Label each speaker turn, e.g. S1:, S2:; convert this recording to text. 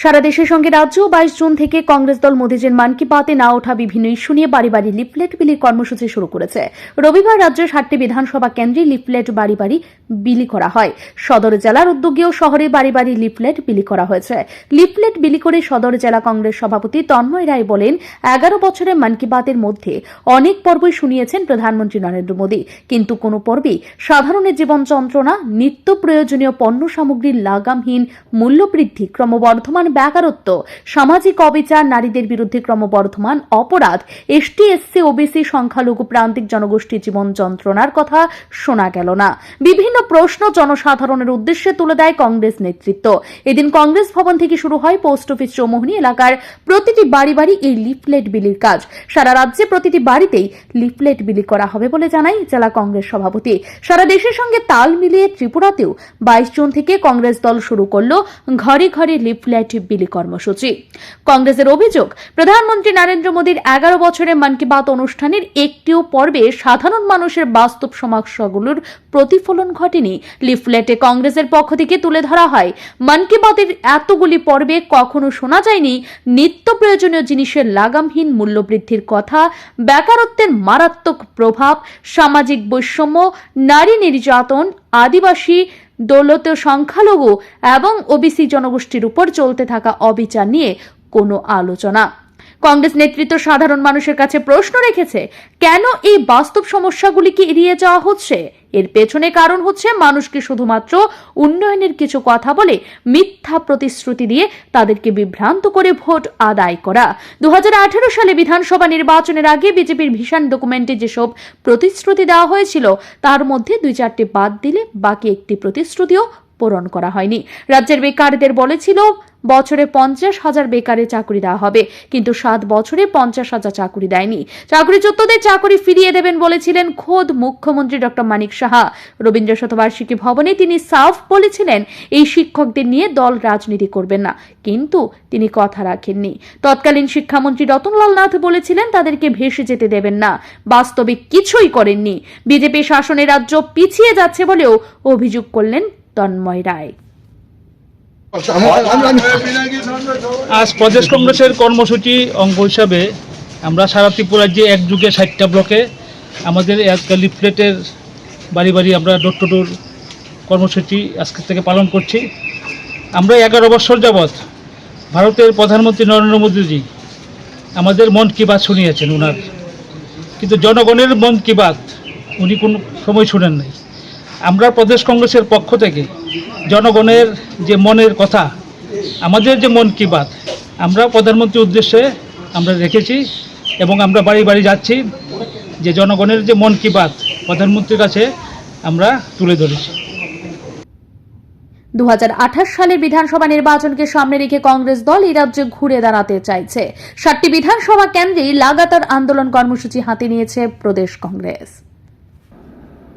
S1: সারা দেশের সঙ্গে রাজ্য বাইশ জুন থেকে কংগ্রেস দল মোদিজের মান কি বাতে না ওঠা বিভিন্ন ইস্যু নিয়ে বাড়ি বাড়ি লিফলেট বিলি কর্মসূচি শুরু করেছে। রবিবার রাজ্যের ষাটটি বিধানসভা কেন্দ্রে লিফলেট বাড়ি বাড়ি বিলি করা হয়। সদর জেলার উদ্যোগেও শহরে বাড়ি বাড়ি লিফলেট বিলি করা হয়েছে। লিফলেট বিলি করে সদর জেলা কংগ্রেস সভাপতি তন্ময় রায় বলেন, এগারো বছরের মন কি বাতের মধ্যে অনেক পর্বই শুনিয়েছেন প্রধানমন্ত্রী নরেন্দ্র মোদী। কিন্তু কোনো পর্বে সাধারণের জীবন যন্ত্রণা, নিত্য প্রয়োজনীয় পণ্য সামগ্রীর লাগামহীন মূল্যবৃদ্ধি ক্রমবর্ধমান বেকারত্ব। সামাজিক অবিচার, নারীদের বিরুদ্ধে ক্রমবর্ধমান অপরাধ। এসটি এসসি ওবিসি সংখ্যালঘু প্রান্তিক জনগোষ্ঠীর জীবন যন্ত্রণার কথা শোনা গেল না। বিভিন্ন প্রশ্ন জনসাধারণের উদ্দেশ্যে তুলে দেয় কংগ্রেস নেতৃত্ব। এদিন কংগ্রেস ভবন থেকে শুরু হয় পোস্ট অফিস চৌমোহনী এলাকার প্রতিটি বাড়ি বাড়ি এই লিফলেট বিলির কাজ। সারা রাজ্যে প্রতিটি বাড়িতেই লিফলেট বিলি করা হবে বলে জানাই জেলা কংগ্রেস সভাপতি। সারা দেশের সঙ্গে তাল মিলিয়ে ত্রিপুরাতেও বাইশ জুন থেকে কংগ্রেস দল শুরু করল ঘরে ঘরে লিফলেট বিলি কর্মসূচি। কংগ্রেসের অভিযোগ, প্রধানমন্ত্রী নরেন্দ্র মোদীর এগারো বছরের মন কি বাত অনুষ্ঠানের একটিও পর্বে সাধারণ মানুষের বাস্তব সমস্যাগুলোর প্রতিফলন ঘটেনি। লিফলেটে কংগ্রেসের পক্ষ থেকে তুলে ধরা হয়, মন কি বাতের এতগুলি পর্বে কখনো শোনা যায়নি নিত্য প্রয়োজনীয় জিনিসের লাগামহীন মূল্যবৃদ্ধির কথা, বেকারত্বের মারাত্মক প্রভাব, সামাজিক বৈষম্য, নারী নির্যাতন, আদিবাসী দৌলত সংখ্যালঘু এবং ওবিসি জনগোষ্ঠীর উপর চলতে থাকা অবিচার নিয়ে কোনো আলোচনা। কংগ্রেস নেতৃত্ব সাধারণ মানুষের কাছে প্রশ্ন রেখেছে, কেন এই বাস্তব সমস্যাগুলিকে এড়িয়ে যাওয়া হচ্ছে? এর পেছনে কারণ হচ্ছে মানুষকে শুধুমাত্র উন্নয়নের কিছু কথা বলে মিথ্যা প্রতিশ্রুতি দিয়ে তাদেরকে বিভ্রান্ত করে ভোট আদায় করা। দু হাজার আঠারো সালে বিধানসভা নির্বাচনের আগে বিজেপির ভীষণ ডকুমেন্টে যেসব প্রতিশ্রুতি দেওয়া হয়েছিল, তার মধ্যে দুই চারটি বাদ দিলে বাকি একটি প্রতিশ্রুতিও পূরণ করা হয়নি। রাজ্যের বেকারদের বলেছিল, বছরে পঞ্চাশ হাজার বেকারে চাকরি দেওয়া হবে, কিন্তু সাত বছরে পঞ্চাশ হাজার চাকরি দেয়নি। চাকরিচ্যুতদের চাকরি ফিরিয়ে দেবেন বলেছিলেন খোদ মুখ্যমন্ত্রী ডক্টর মানিক সাহা। রবীন্দ্র শতবার্ষিকী ভবনে তিনি সাফ বলেছিলেন, এই শিক্ষকদের নিয়ে দল রাজনীতি করবেন না, কিন্তু তিনি কথা রাখেননি। তৎকালীন শিক্ষামন্ত্রী রতনলাল নাথ বলেছিলেন, তাদেরকে ভেসে যেতে দেবেন না, বাস্তবে কিছুই করেননি। বিজেপি শাসনে রাজ্য পিছিয়ে যাচ্ছে বলেও অভিযোগ করলেন তন্ময় রায়।
S2: আজ প্রদেশ কংগ্রেসের কর্মসূচি অঙ্গ হিসাবে আমরা সারা ত্রিপুরা রাজ্যে এক যুগে ষাটটা ব্লকে আমাদের এক লিফলেটের বাড়ি বাড়ি আমরা ডোর টু ডোর কর্মসূচি আজকে থেকে পালন করছি। আমরা এগারো বছর যাবৎ ভারতের প্রধানমন্ত্রী নরেন্দ্র মোদীজি আমাদের মন কি বাত শুনিয়েছেন ওনার কিন্তু জনগণের মন কি বাত উনি কোনো সময় শুনেন নাই। আমরা প্রদেশ কংগ্রেসের পক্ষ থেকে জনগণের যে মনের কথা, আমাদের যে মন কি বাত, আমরা প্রধানমন্ত্রীর উদ্দেশ্যে আমরা রেখেছি এবং আমরা বাড়ি বাড়ি যাচ্ছি যে জনগণের যে মন কি বাত, প্রধানমন্ত্রীর কাছে আমরা তুলে ধরেছি।
S1: দু হাজার আঠাশ সালের বিধানসভা নির্বাচনকে সামনে রেখে কংগ্রেস দল এই রাজ্যে ঘুরে দাঁড়াতে চাইছে। সাতটি বিধানসভা কেন্দ্রেই লাগাতার আন্দোলন কর্মসূচি হাতে নিয়েছে প্রদেশ Congress.